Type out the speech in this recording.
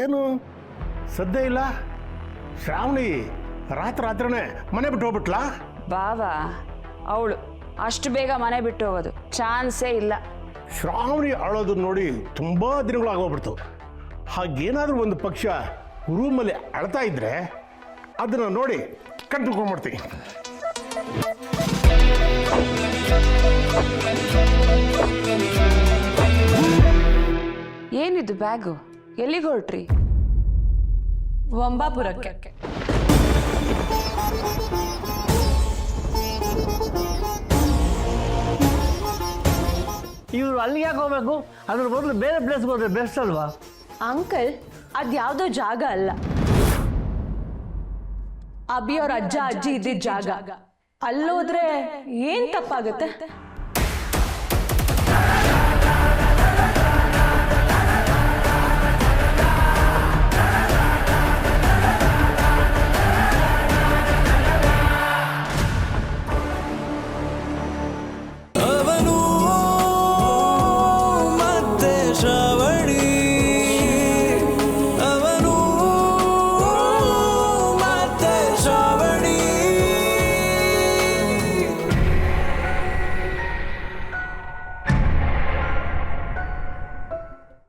ಏನು? ಸದ್ಯ ಇಲ್ಲ? ಶ್ರಾವಣಿ ರಾತ್ರಿ ರಾತ್ರಿನೇ ಮನೆ ಬಿಟ್ಟು ಹೋಗ್ಬಿಟ್ಲಾ? ಬಾಬಾ ಅವಳು ಅಷ್ಟು ಬೇಗ ಮನೆ ಬಿಟ್ಟು ಹೋಗೋದು ಚಾನ್ಸೇ ಇಲ್ಲ. ಶ್ರಾವಣಿ ಅಳೋದು ನೋಡಿ ತುಂಬ ದಿನಗಳಾಗೋಗ್ಬಿಡ್ತು ಹಾಗೇನಾದರೂ ಒಂದು ಪಕ್ಷ ರೂಮಲ್ಲಿ ಅಳ್ತಾ ಇದ್ರೆ ಅದನ್ನು ನೋಡಿ ಕಂಟ್ಕೊಂಡ್ಬಿಡ್ತೀನಿ ಏನಿದು ಬ್ಯಾಗು? ಎಲ್ಲಿಗೆ ಹೊರಟ್ರಿ? ವಂಬಾಪುರಕ್ಕೆ ಇವ್ರು ಅಲ್ಲಿಗೆ ಯಾಕೆ ಹೋಗ್ಬೇಕು? ಅದ್ರ ಬದಲು ಬೇರೆ ಪ್ಲೇಸ್ ಹೋದ್ರೆ ಬೆಸ್ಟ್ ಅಲ್ವಾ? ಅಂಕಲ್ ಅದ್ಯಾವುದೋ ಜಾಗ ಅಲ್ಲ. ಅಭಿ ಅವ್ರ ಅಜ್ಜ ಅಜ್ಜಿ ಇದ್ದಿದ್ ಜಾಗ. ಅಲ್ಲೋದ್ರೆ ಏನ್ ತಪ್ಪಾಗುತ್ತೆ?